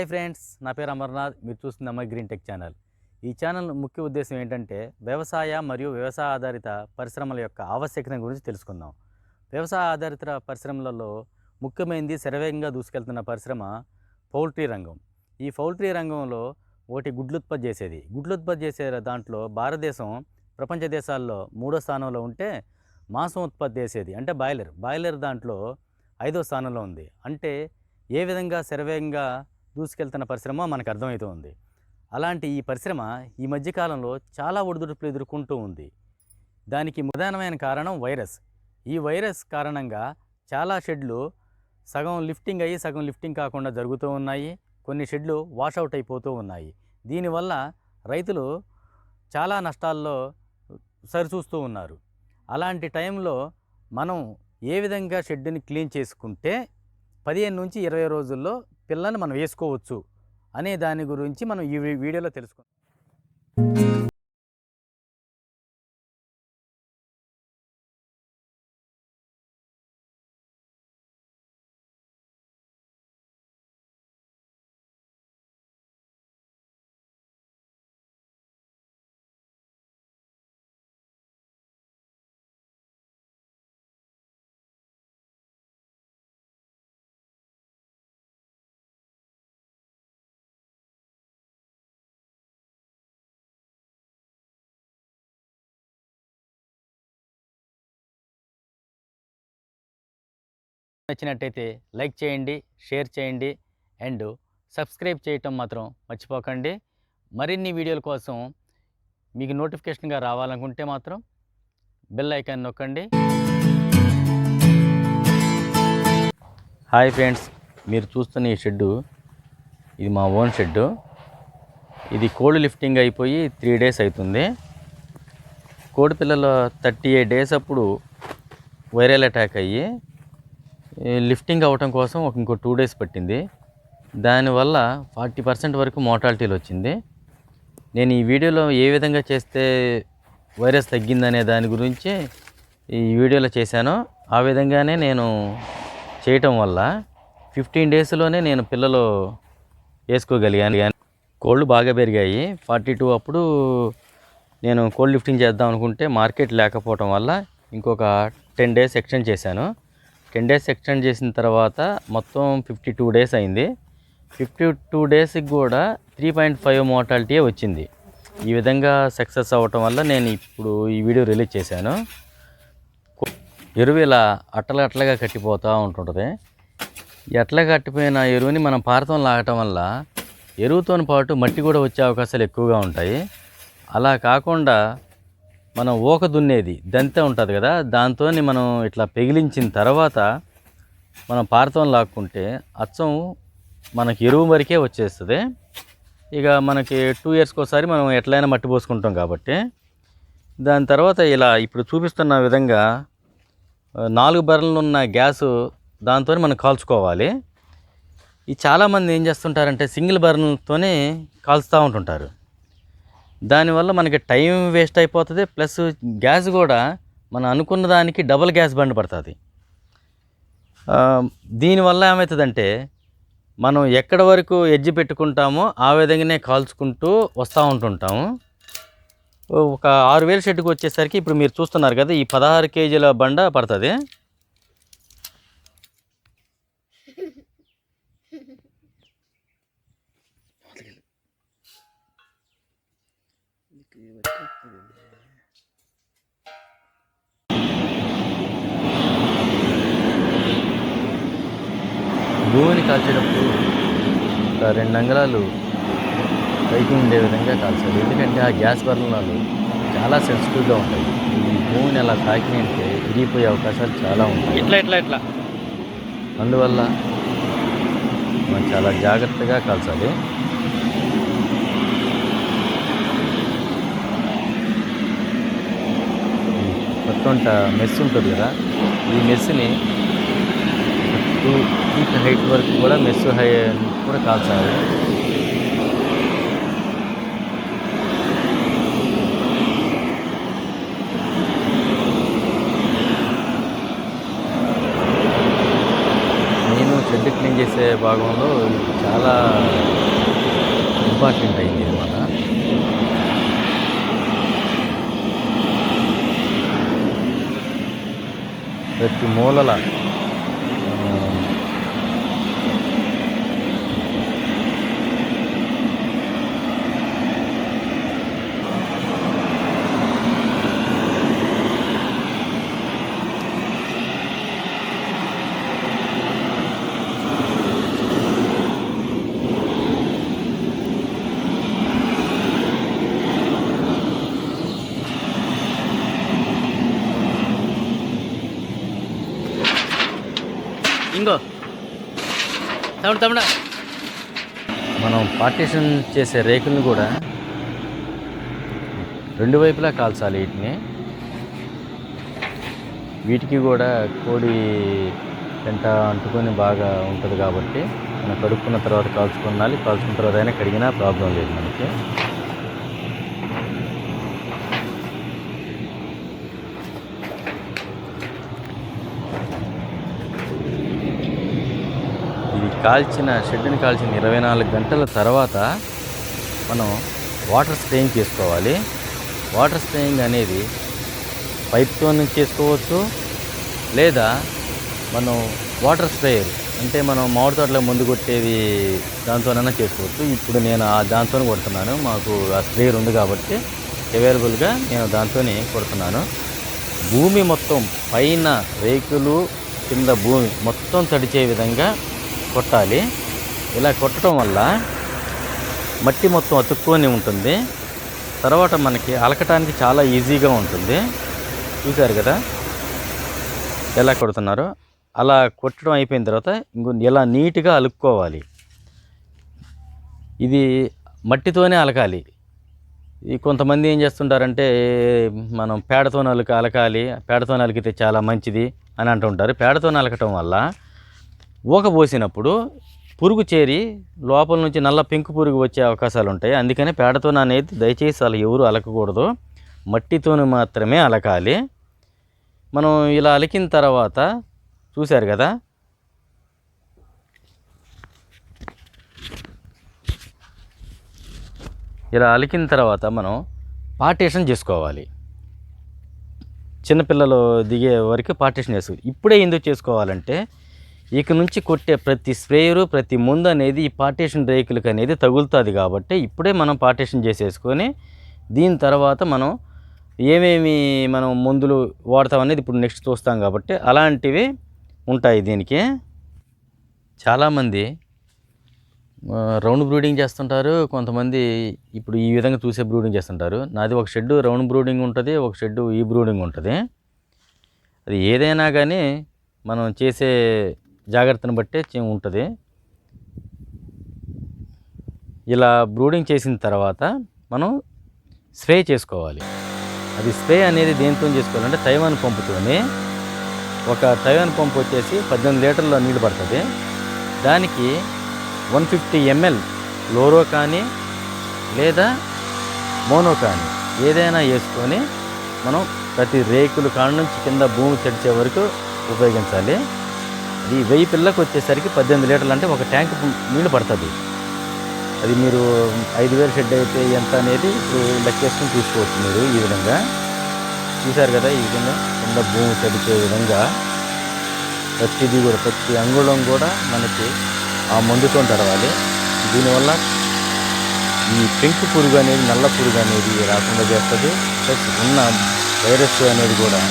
Hi friends నా పేరు అమర్నాథ్ మీరు చూస్తుంది అమ్మాయి గ్రీన్ టెక్ ఛానల్. ఈ ఛానల్ ముఖ్య ఉద్దేశం ఏంటంటే వ్యవసాయ మరియు వ్యవసాయ ఆధారిత పరిశ్రమల యొక్క ఆవశ్యకత గురించి తెలుసుకుందాం. వ్యవసాయ ఆధారిత పరిశ్రమలలో ముఖ్యమైనది శరవేగంగా దూసుకెళ్తున్న పరిశ్రమ పౌల్ట్రీ రంగం. ఈ పౌల్ట్రీ రంగంలో ఒకటి గుడ్లు ఉత్పత్తి చేసేది. గుడ్లు ఉత్పత్తి చేసే దాంట్లో భారతదేశం ప్రపంచ దేశాల్లో మూడో స్థానంలో ఉంటే మాంసం ఉత్పత్తి చేసేది. అంటే బాయిలర్. బాయిలర్ దాంట్లో ఐదో స్థానంలో ఉంది. అంటే ఏ విధంగా శరవేగంగా దూసుకెళ్తున్న పరిశ్రమ మనకు అర్థమవుతుంది అలాంటి ఈ పరిశ్రమ ఈ మధ్యకాలంలో చాలా ఒడిదుడుకులు ఎదుర్కొంటూ ఉంది. దానికి ప్రధానమైన కారణం వైరస్. ఈ వైరస్ కారణంగా చాలా షెడ్లు సగం లిఫ్టింగ్ అయ్యి సగం లిఫ్టింగ్ కాకుండా జరుగుతూ ఉన్నాయి. కొన్ని షెడ్లు వాషౌట్ అయిపోతూ ఉన్నాయి. దీనివల్ల రైతులు చాలా నష్టాల్లో సరిచూస్తూ ఉన్నారు. అలాంటి టైంలో మనం ఏ విధంగా షెడ్ని క్లీన్ చేసుకుంటే పదిహేను నుంచి ఇరవై రోజుల్లో పిల్లల్ని మనం వేసుకోవచ్చు అనే దాని గురించి మనం ఈ వీడియోలో తెలుసుకుందాం. నచ్చినట్టయితే లైక్ చేయండి షేర్ చేయండి అండ్ సబ్స్క్రైబ్ చేయటం మాత్రం మర్చిపోకండి. మరిన్ని వీడియోల కోసం మీకు నోటిఫికేషన్గా రావాలనుకుంటే మాత్రం బెల్ ఐకాన్ నొక్కండి. హాయ్ ఫ్రెండ్స్ మీరు చూస్తున్న ఈ షెడ్డు ఇది మా ఓన్ షెడ్డు. ఇది కోల్డ్ లిఫ్టింగ్ అయిపోయి త్రీ డేస్ అవుతుంది. కోడి పిల్లలు థర్టీ ఎయిట్ డేస్ అప్పుడు వైరల్ అటాక్ అయ్యి లిఫ్టింగ్ అవ్వటం కోసం ఒక ఇంకో టూ డేస్ పట్టింది. దానివల్ల ఫార్టీ పర్సెంట్ వరకు మోటాలిటీలు వచ్చింది. నేను ఈ వీడియోలో ఏ విధంగా చేస్తే వైరస్ తగ్గిందనే దాని గురించి ఈ వీడియోలో చేశానో. ఆ విధంగానే నేను చేయటం వల్ల ఫిఫ్టీన్ డేస్లోనే నేను పిల్లలు వేసుకోగలిగాను. కోళ్ళు బాగా పెరిగాయి. ఫార్టీ టూ అప్పుడు నేను కోల్డ్ లిఫ్టింగ్ చేద్దాం అనుకుంటే మార్కెట్ లేకపోవటం వల్ల ఇంకొక టెన్ డేస్ ఎక్స్టెండ్ చేశాను. టెన్ డేస్ ఎక్స్టెండ్ చేసిన తర్వాత మొత్తం ఫిఫ్టీ టూ డేస్ అయింది. ఫిఫ్టీ టూ డేస్కి కూడా త్రీ పాయింట్ ఫైవ్ మోటాలిటీయే వచ్చింది. ఈ విధంగా సక్సెస్ అవ్వటం వల్ల నేను ఇప్పుడు ఈ వీడియో రిలీజ్ చేశాను. ఎరువు ఇలా అట్టలు అట్టలుగా కట్టిపోతూ ఉంటుంటుంది. ఎట్లా కట్టిపోయిన ఎరువుని మనం పారతం లాగటం వల్ల ఎరువుతో పాటు మట్టి కూడా వచ్చే అవకాశాలు ఎక్కువగా ఉంటాయి. అలా కాకుండా మనం ఊక దున్నేది దంతే ఉంటుంది కదా? దాంతో మనం ఇట్లా పెగిలించిన తర్వాత మనం పారతం లాక్కుంటే అచ్చం మనకి ఎరువు వరకే వచ్చేస్తుంది. ఇక మనకి టూ ఇయర్స్కి ఒకసారి మనం ఎట్లయినా మట్టి పోసుకుంటాం కాబట్టి. దాని తర్వాత ఇలా ఇప్పుడు చూపిస్తున్న విధంగా నాలుగు బర్రెలు ఉన్న గ్యాసు దాంతో మనం కాల్చుకోవాలి. ఈ చాలామంది ఏం చేస్తుంటారంటే సింగిల్ బర్రెలతోనే కాల్చుతూ ఉంటుంటారు. దానివల్ల మనకి టైం వేస్ట్ అయిపోతుంది ప్లస్ గ్యాస్ కూడా మనం అనుకున్న దానికి డబుల్ గ్యాస్ బండ్ పడుతుంది. దీనివల్ల ఏమవుతుందంటే మనం ఎక్కడ వరకు ఎడ్జ్ పెట్టుకుంటామో ఆ విధంగానే కాల్చుకుంటూ వస్తూ ఉంటుంటాము ఒక ఆరు వేల షెడ్కి వచ్చేసరికి ఇప్పుడు మీరు చూస్తున్నారు కదా ఈ పదహారు కేజీల బండ పడుతుంది. భూమిని కాల్చేటప్పుడు ఒక రెండు అంగళాలు పైకి ఉండే విధంగా కాల్చాలి. ఎందుకంటే ఆ గ్యాస్ బర్నర్లు చాలా సెన్సిటివ్గా ఉంటాయి. ఈ భూమిని అలా తాకినంటే ఇరిగిపోయే అవకాశాలు చాలా ఉంటాయి. ఇట్లా ఇట్లా ఇట్లా అందువల్ల మనం చాలా జాగ్రత్తగా కాల్చాలి. కొత్త మెస్ ఉంటుంది కదా ఈ మెస్ని టూ ఫీట్ హైట్ వరకు కూడా మెస్ హై కూడా కాల్చాలి షెడ్ క్లీన్ చేసే భాగంలో చాలా ఇంపార్టెంట్ అయింది అనమాట ప్రతి మూలల ఆ, ఇంకో తమిడు తమిడ మనం పార్టీషన్ చేసే రేకుల్ని కూడా రెండు వైపులా కాల్చాలి వీటిని. వీటికి కూడా కోడి పెంట అంటుకొని బాగా ఉంటుంది కాబట్టి మనం కడుక్కున్న తర్వాత కాల్చుకున్నాలి కాల్చుకున్న తర్వాత అయినా కడిగినా ప్రాబ్లం లేదు మనకి. కాల్చిన షెడ్ని కాల్చిన ఇరవై నాలుగు గంటల తర్వాత మనం వాటర్ స్ప్రేయింగ్ చేసుకోవాలి. వాటర్ స్ప్రేయింగ్ అనేది పైప్తో చేసుకోవచ్చు లేదా మనం వాటర్ స్ప్రేయర్ అంటే మనం మామిడి తోటలో ముందు కొట్టేది దాంతోనైనా చేసుకోవచ్చు. ఇప్పుడు నేను ఆ దాంతో కొడుతున్నాను. మాకు ఆ స్ప్రేయర్ ఉంది కాబట్టి అవైలబుల్గా నేను దాంతో కొడుతున్నాను. భూమి మొత్తం పైన రేకులు కింద భూమి మొత్తం తడిచే విధంగా కొట్టాలి. ఇలా కొట్టడం వల్ల మట్టి మొత్తం అతుక్కొని ఉంటుంది. తర్వాత మనకి అలకటానికి చాలా ఈజీగా ఉంటుంది. చూశారు కదా? ఎలా కొడుతున్నారు? అలా కొట్టడం అయిపోయిన తర్వాత ఇంకో ఇలా నీట్గా అలుక్కోవాలి. ఇది మట్టితోనే అలకాలి. ఈ కొంతమంది ఏం చేస్తుంటారంటే మనం పేడతో అలక అలకాలి. పేడతో అలికితే చాలా మంచిది అని అంటుంటారు. పేడతో అలకటం వల్ల ఊక పోసినప్పుడు పురుగు చేరి లోపల నుంచి నల్ల పెంకు పురుగు వచ్చే అవకాశాలు ఉంటాయి అందుకని పేడతో అనేది దయచేసి అలా ఎవరు అలకకూడదు. మట్టితోని మాత్రమే అలకాలి. మనం ఇలా అలికిన తర్వాత చూశారు కదా? ఇలా అలికిన తర్వాత మనం పార్టీషన్ చేసుకోవాలి. చిన్నపిల్లలు దిగే వరకు పార్టీషన్ చేసుకోవాలి. ఇప్పుడే ఎందుకు చేసుకోవాలంటే ఇక నుంచి కొట్టే ప్రతి స్ప్రేయరు ప్రతి ముందు అనేది ఈ పార్టీషన్ రేకులకు అనేది తగులుతుంది కాబట్టి ఇప్పుడే మనం పార్టీషన్ చేసేసుకొని దీని తర్వాత మనం ఏమేమి మనం మందులు వాడతాం అనేది ఇప్పుడు నెక్స్ట్ చూస్తాం కాబట్టి అలాంటివి ఉంటాయి దీనికి. చాలామంది రౌండ్ బ్రూడింగ్ చేస్తుంటారు కొంతమంది ఇప్పుడు ఈ విధంగా చూసే బ్రూడింగ్ చేస్తుంటారు. నాది ఒక షెడ్ రౌండ్ బ్రూడింగ్ ఉంటుంది ఒక షెడ్ ఈ బ్రూడింగ్ ఉంటుంది. అది ఏదైనా కానీ మనం చేసే జాగ్రత్తను బట్టే ఉంటుంది. ఇలా బ్రూడింగ్ చేసిన తర్వాత మనం స్ప్రే చేసుకోవాలి. అది స్ప్రే అనేది దేంతో చేసుకోవాలంటే తైవాన్ పంపుతోనే ఒక తైవాన్ పంపు వచ్చేసి పద్దెనిమిది లీటర్ల నీళ్ళు పడుతుంది. దానికి వన్ ఫిఫ్టీ ఎంఎల్ లోరో కానీ లేదా మోనో కానీ ఏదైనా వేసుకొని మనం ప్రతి రేకులు కాడ నుంచి కింద భూమి తడిచే వరకు ఉపయోగించాలి. అది వెయ్యి పిల్లకు వచ్చేసరికి పద్దెనిమిది లీటర్లు అంటే ఒక ట్యాంక్ నీళ్ళు పడుతుంది. అది మీరు ఐదు వేలు షెడ్ అయితే ఎంత అనేది ఇప్పుడు లెక్కేసుకుని చూసుకోవచ్చు మీరు ఈ విధంగా. చూశారు కదా ఈ విధంగా కింద భూమి తడిచే విధంగా. ప్రతిదీ కూడా ప్రతి అంగుళం కూడా మనకి ఆ మందుతో తడవాలి. దీనివల్ల ఈ పెంకు పురుగు అనేది నల్ల పురుగు అనేది రాకుండా చేస్తుంది. ప్లస్ ఉన్న వైరస్ అనేది కూడా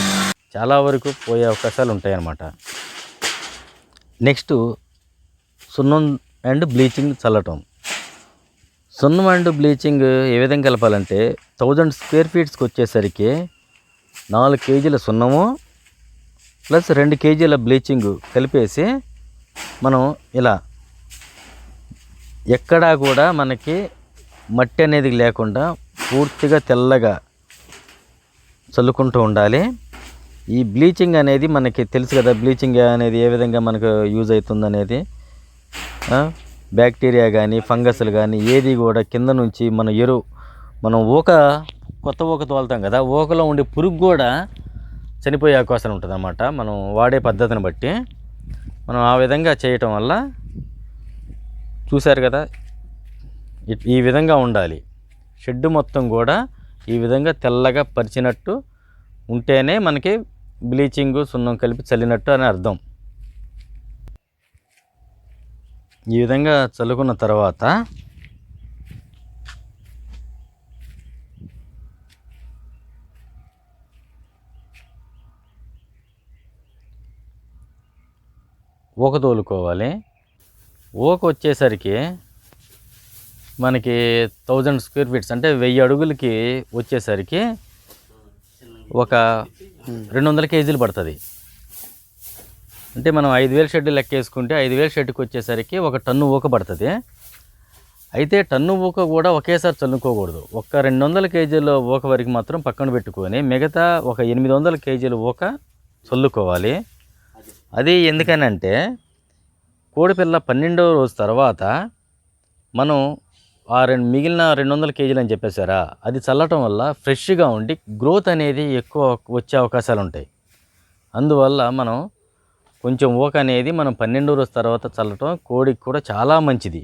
చాలా వరకు పోయే అవకాశాలు ఉంటాయన్నమాట. నెక్స్ట్ సున్నం అండ్ బ్లీచింగ్ చల్లటం. సున్నం అండ్ బ్లీచింగ్ ఏ విధంగా కలపాలంటే థౌజండ్ స్క్వేర్ ఫీట్స్కి వచ్చేసరికి నాలుగు కేజీల సున్నము ప్లస్ రెండు కేజీల బ్లీచింగ్ కలిపేసి మనం ఇలా ఎక్కడా కూడా మనకి మట్టి అనేది లేకుండా పూర్తిగా తెల్లగా చల్లుకుంటూ ఉండాలి. ఈ బ్లీచింగ్ అనేది మనకి తెలుసు కదా బ్లీచింగ్ అనేది ఏ విధంగా మనకు యూజ్ అవుతుంది అనేది బ్యాక్టీరియా కానీ ఫంగస్లు కానీ ఏది కూడా కింద నుంచి మన ఎరువు మనం ఊక కొత్త ఊక తోలుతాం కదా ఊకలో ఉండే పురుగు కూడా చనిపోయే అవకాశం ఉంటుంది అన్నమాట మనం వాడే పద్ధతిని బట్టి. మనం ఆ విధంగా చేయటం వల్ల చూశారు కదా ఈ విధంగా ఉండాలి. షెడ్ మొత్తం కూడా ఈ విధంగా తెల్లగా పరిచినట్టు ఉంటేనే మనకి బ్లీచింగ్ సున్నం కలిపి చల్లినట్టు అని అర్థం. ఈ విధంగా చల్లుకున్న తర్వాత ఊక తోలుకోవాలి. ఊక వచ్చేసరికి మనకి థౌజండ్ స్క్వేర్ ఫీట్స్ అంటే వెయ్యి అడుగులకి వచ్చేసరికి ఒక రెండు వందల కేజీలు పడుతుంది. అంటే మనం ఐదు వేల షెడ్ లెక్క వేసుకుంటే ఐదు వేల షెడ్కి వచ్చేసరికి ఒక టన్ను ఊక పడుతుంది. అయితే టన్ను ఊక కూడా ఒకేసారి చల్లుకోకూడదు. ఒక రెండు వందల కేజీల ఊక వరకు మాత్రం పక్కన పెట్టుకొని మిగతా ఒక ఎనిమిది వందల కేజీల ఊక చల్లుకోవాలి. అది ఎందుకనంటే కోడిపిల్ల పన్నెండవ రోజు తర్వాత మనం ఆ రెండు మిగిలిన రెండు వందల కేజీలు అని చెప్పేశారా? అది చల్లటం వల్ల ఫ్రెష్గా ఉండి గ్రోత్ అనేది ఎక్కువ వచ్చే అవకాశాలు ఉంటాయి. అందువల్ల మనం కొంచెం ఓక అనేది మనం పన్నెండు రోజుల తర్వాత చల్లటం కోడికి కూడా చాలా మంచిది.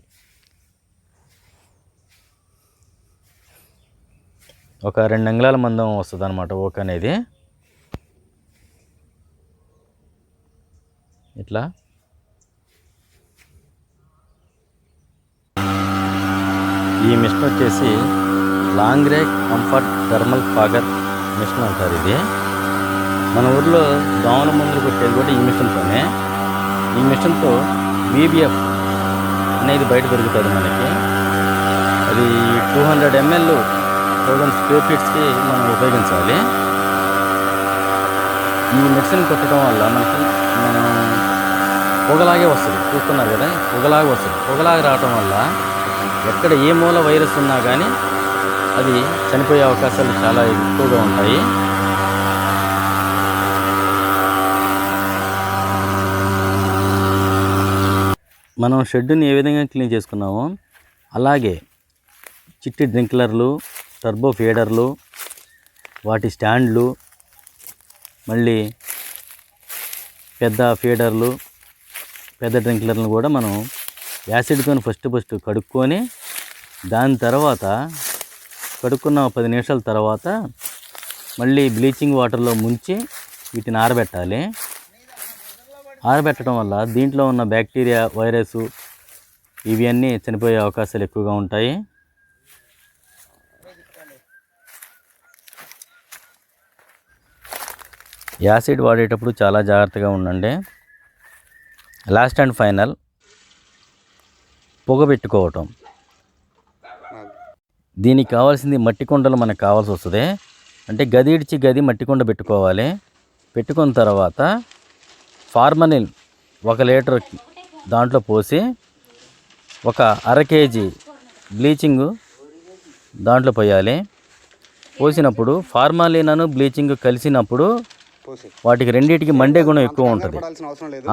ఒక రెండు అంగుళాల మందం వస్తుంది అనమాట ఓక అనేది. ఇట్లా. ఈ మిషన్ వచ్చేసి long rake comfort thermal fogger machine అంటారు ఇది. మన ఊర్లో దోమల మందులు కొట్టేది కూడా ఈ మిషన్తోనే. ఈ మిషన్తో బీబీఎఫ్ అనేది బయట దొరుకుతుంది మనకి. అది two hundred ML thousand square ఫీట్స్కి మనం ఉపయోగించాలి. ఈ మిషన్ కొట్టడం వల్ల మనకి మనం పొగలాగే వస్తుంది. చూస్తున్నారు కదా పొగలాగే వస్తుంది. పొగలాగే రావటం వల్ల ఎక్కడ ఏ మూల వైరస్ ఉన్నా కానీ అది చనిపోయే అవకాశాలు చాలా ఎక్కువగా ఉంటాయి. మనం షెడ్ని ఏ విధంగా క్లీన్ చేసుకున్నామో అలాగే చిట్టి డ్రింక్లర్లు టర్బో ఫీడర్లు వాటి స్టాండ్లు మళ్ళీ పెద్ద ఫీడర్లు పెద్ద డ్రింక్లర్లను కూడా మనం యాసిడ్తో ఫస్ట్ ఫస్ట్ కడుక్కొని దాని తర్వాత కడుక్కున్న పది నిమిషాల తర్వాత మళ్ళీ బ్లీచింగ్ వాటర్లో ముంచి వీటిని ఆరబెట్టాలి. ఆరబెట్టడం వల్ల దీంట్లో ఉన్న బ్యాక్టీరియా వైరస్ ఇవన్నీ చనిపోయే అవకాశాలు ఎక్కువగా ఉంటాయి. యాసిడ్ వాడేటప్పుడు చాలా జాగ్రత్తగా ఉండండి. లాస్ట్ అండ్ ఫైనల్ పొగ పెట్టుకోవటం దీనికి కావాల్సింది మట్టి కుండలు మనకు కావాల్సి వస్తుంది. అంటే గది ఇడిచి గది మట్టి కుండ పెట్టుకోవాలి. పెట్టుకున్న తర్వాత ఫార్మనిల్ ఒక లీటర్ దాంట్లో పోసి ఒక అర కేజీ బ్లీచింగ్ దాంట్లో పోయాలి. పోసినప్పుడు ఫార్మాలినను బ్లీచింగ్ కలిసినప్పుడు వాటికి రెండింటికి మండే గుణం ఎక్కువ ఉంటుంది.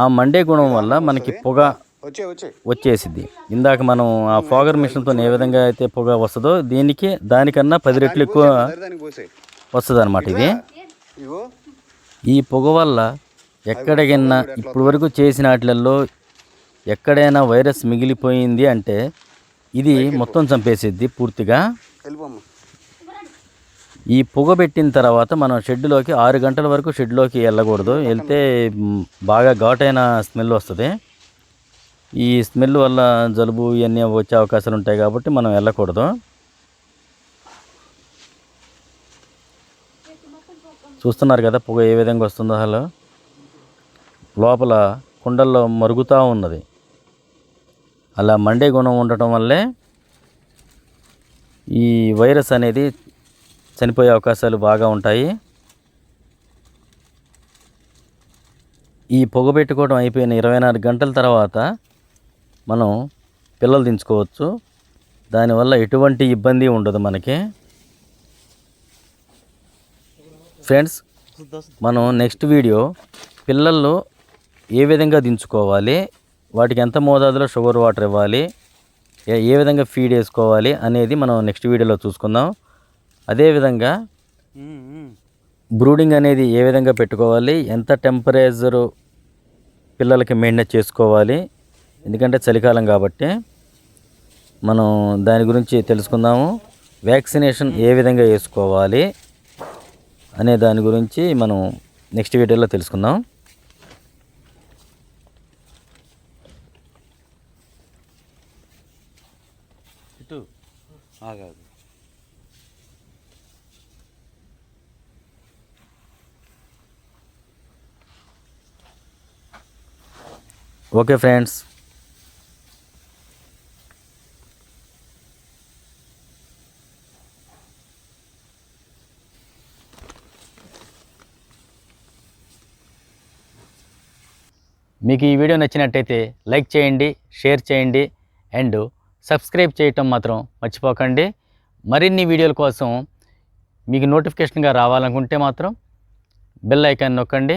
ఆ మండే గుణం వల్ల మనకి పొగ వచ్చేసిద్ది. ఇందాక మనం ఆ ఫాగర్ మిషన్తో ఏ విధంగా అయితే పొగ వస్తుందో దీనికి దానికన్నా పది రెట్లు ఎక్కువ వస్తుంది అనమాట ఇది. ఈ పొగ వల్ల ఎక్కడికైనా ఇప్పుడు వరకు చేసిన వాటిలలో ఎక్కడైనా వైరస్ మిగిలిపోయింది అంటే ఇది మొత్తం చంపేసిద్ది పూర్తిగా. ఈ పొగ పెట్టిన తర్వాత మనం షెడ్లోకి ఆరు గంటల వరకు షెడ్లోకి వెళ్ళకూడదు. వెళ్తే బాగా ఘాటైన స్మెల్ వస్తుంది. ఈ స్మెల్ వల్ల జలుబు ఇవన్నీ వచ్చే అవకాశాలు ఉంటాయి కాబట్టి మనం వెళ్ళకూడదు. చూస్తున్నారు కదా పొగ ఏ విధంగా వస్తుందో అసలు లోపల కుండల్లో మరుగుతూ ఉన్నది. అలా మండే గుణం ఉండటం వల్లే ఈ వైరస్ అనేది చనిపోయే అవకాశాలు బాగా ఉంటాయి. ఈ పొగ పెట్టుకోవడం అయిపోయిన ఇరవై నాలుగు గంటల తర్వాత మనం పిల్లలు దించుకోవచ్చు. దానివల్ల ఎటువంటి ఇబ్బంది ఉండదు మనకి. ఫ్రెండ్స్ మనం నెక్స్ట్ వీడియో పిల్లల్లో ఏ విధంగా దించుకోవాలి వాటికి ఎంత మోతాదులో షుగర్ వాటర్ ఇవ్వాలి ఏ ఏ విధంగా ఫీడ్ వేసుకోవాలి అనేది మనం నెక్స్ట్ వీడియోలో చూసుకుందాం. అదేవిధంగా బ్రూడింగ్ అనేది ఏ విధంగా పెట్టుకోవాలి ఎంత టెంపరేచరు పిల్లలకి మెయింటైన్ చేసుకోవాలి ఎందుకంటే చలికాలం కాబట్టి మనం దాని గురించి తెలుసుకుందాము. వ్యాక్సినేషన్ ఏ విధంగా వేసుకోవాలి అనే దాని గురించి మనం నెక్స్ట్ వీడియోలో తెలుసుకుందాం. ఇటు. ఆగాదు ఓకే ఫ్రెండ్స్ మీకు ఈ వీడియో నచ్చినట్టయితే లైక్ చేయండి షేర్ చేయండి అండ్ సబ్స్క్రైబ్ చేయటం మాత్రం మర్చిపోకండి. మరిన్ని వీడియోల కోసం మీకు నోటిఫికేషన్గా రావాలనుకుంటే మాత్రం బెల్ ఐకాన్ నొక్కండి.